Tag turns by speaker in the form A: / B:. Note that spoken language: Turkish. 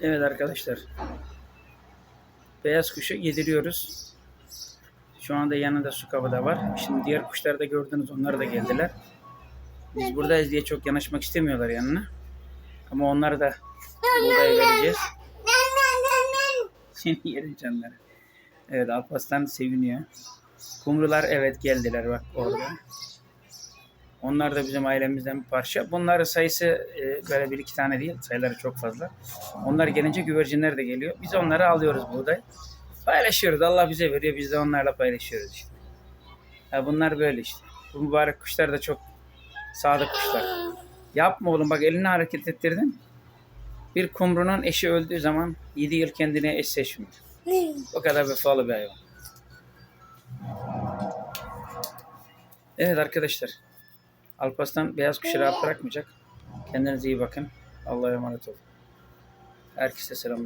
A: Evet arkadaşlar. Beyaz kuşu yediriyoruz. Şu anda yanında su kabı da var. Şimdi diğer kuşları da gördünüz. Onlar da geldiler. Biz buradayız diye çok yanaşmak istemiyorlar yanına. Ama onları da buğday vereceğiz. Seni yerim canları. Evet Alparslan seviniyor. Kumrular evet geldiler bak orada. Onlar da bizim ailemizden bir parça. Bunların sayısı e, böyle bir iki tane değil. Sayıları çok fazla. Onlar gelince güvercinler de geliyor. Biz onları alıyoruz buğday. Paylaşıyoruz. Allah bize veriyor. Biz de onlarla paylaşıyoruz işte. Ha, bunlar böyle işte. Bu mübarek kuşlar da çok sadık kuşlar. Yapma oğlum bak elini hareket ettirdin. Bir kumrunun eşi öldüğü zaman 7 yıl kendine eş seçmiyor. O kadar vefalı bir hayvan. Evet arkadaşlar. Alparslan beyaz kuşu rahat bırakmayacak. Kendinize iyi bakın. Allah'a emanet olun. Herkese selam.